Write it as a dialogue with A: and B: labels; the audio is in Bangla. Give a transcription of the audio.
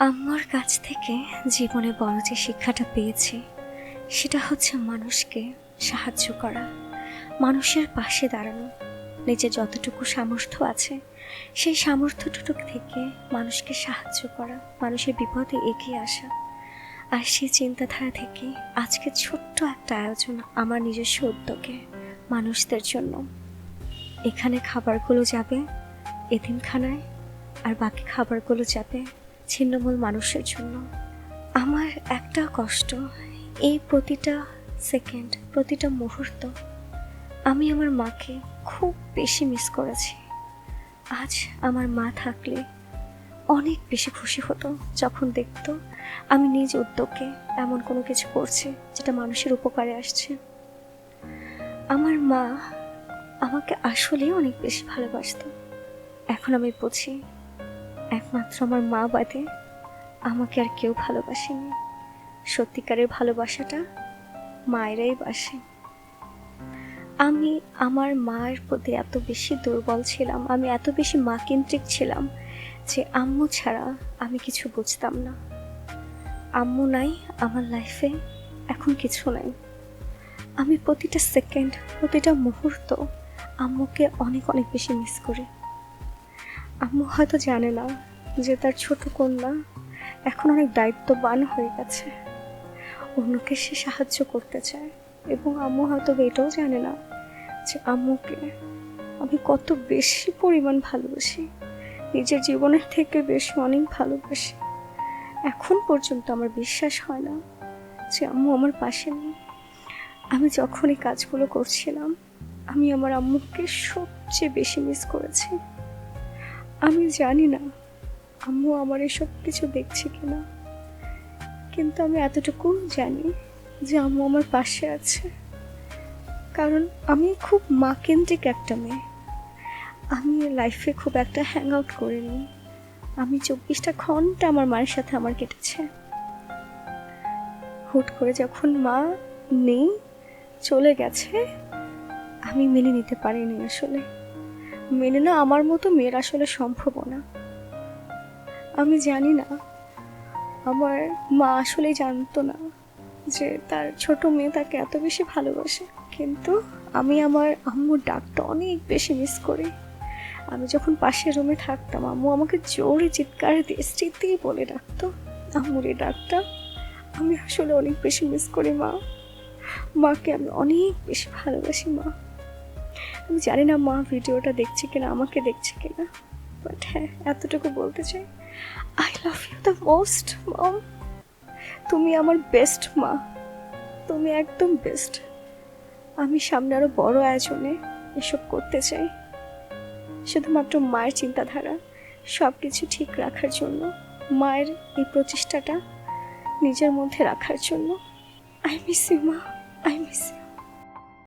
A: আম্মার কাছ থেকে জীবনে বড় যে শিক্ষাটা পেয়েছি, সেটা হচ্ছে মানুষকে সাহায্য করা, মানুষের পাশে দাঁড়ানো, নিজের যতটুকু সামর্থ্য আছে, সেই সামর্থ্যটুকু থেকে মানুষকে সাহায্য করা, মানুষের বিপদে এগিয়ে আসা। আর সেই চিন্তাধারা থেকে আজকে ছোট্ট একটা আয়োজন আমার নিজস্ব উদ্যোগে মানুষদের জন্য। এখানে খাবারগুলো যাবে এতিমখানায় আর বাকি খাবারগুলো যাবে ছিন্নমূল মানুষের জন্য। আমার একটা কষ্ট, এই প্রতিটা সেকেন্ড, প্রতিটা মুহূর্ত আমি আমার মাকে খুব বেশি মিস করেছি। আজ আমার মা থাকলে অনেক বেশি খুশি হতো যখন দেখতো আমি নিজ উদ্যোগে এমন কোনো কিছু করছি যেটা মানুষের উপকারে আসছে। আমার মা আমাকে আসলেই অনেক বেশি ভালোবাসতো। এখন আমি বুঝি একমাত্র আমার মা বাদে আমাকে আর কেউ ভালোবাসেনি। সত্যিকারের ভালোবাসাটা মায়েরাই বাসে। আমি আমার মায়ের প্রতি এত বেশি দুর্বল ছিলাম, আমি এত বেশি মা কেন্দ্রিক ছিলাম যে আম্মু ছাড়া আমি কিছু বুঝতাম না। আম্মু নাই, আমার লাইফে এখন কিছু নাই। আমি প্রতিটা সেকেন্ড প্রতিটা মুহূর্ত আম্মুকে অনেক অনেক বেশি মিস করি। আম্মু হয়তো জানে না যে তার ছোট কন্যা এখন অনেক দায়িত্ববান হয়ে গেছে। অন্যকে সে সাহায্য করতে চায় এবং আম্মু হয়তো এটাও জানে না যে আম্মুকে আমি কত বেশি পরিমাণ ভালোবাসি। নিজের জীবনের থেকে বেশি অনেক ভালোবাসি। এখন পর্যন্ত আমার বিশ্বাস হয় না যে আম্মু আমার পাশে নেই। আমি যখন এই কাজগুলো করছিলাম, আমি আমার আম্মুকে সবচেয়ে বেশি মিস করেছি। আমি জানি না আম্মু আমার এসব কিছু দেখছে কিনা। কিন্তু আমি এতটুকু জানি যে আম্মু আমার পাশে আছে। কারণ আমি খুব মা কেন্দ্রিক একটা মেয়ে। আমি লাইফে খুব একটা হ্যাং আউট করিনি। আমি চব্বিশটা ঘণ্টা আমার মায়ের সাথে আমার কেটেছে। হুট করে যখন মা নেই, চলে গেছে, আমি মেনে নিতে পারিনি আসলে। মেনে না আমার মতো মেয়ের আসলে সম্ভব না। আমি জানি না, আমার মা আসলে জানতো না যে তার ছোট মেয়ে তাকে এত বেশি ভালোবাসে। কিন্তু আমি আমার আম্মুর ডাকটা অনেক বেশি মিস করি। আমি যখন পাশের রুমে থাকতাম, আম্মু আমাকে জোরে চিৎকার দিয়ে স্মৃতি বলে ডাকতো। আম্মুর এই ডাকটা আমি আসলে অনেক বেশি মিস করি, মা। মাকে আমি অনেক বেশি ভালোবাসি, মা। আমি জানি না মা ভিডিওটা দেখছে কিনা, আমাকে দেখছে কিনা বাট হ্যাঁ এতটুকু বলতে চাই I love you the most mom তুমি আমার বেস্ট মা, তুমি একদম বেস্ট আমি সামনে আরও বড় আয়োজনে এসব করতে চাই। শুধুমাত্র মায়ের চিন্তাধারা সব কিছু ঠিক রাখার জন্য, মায়ের এই প্রচেষ্টাটা নিজের মধ্যে রাখার জন্য। আই মিস ইউ মা আই মিস ইউ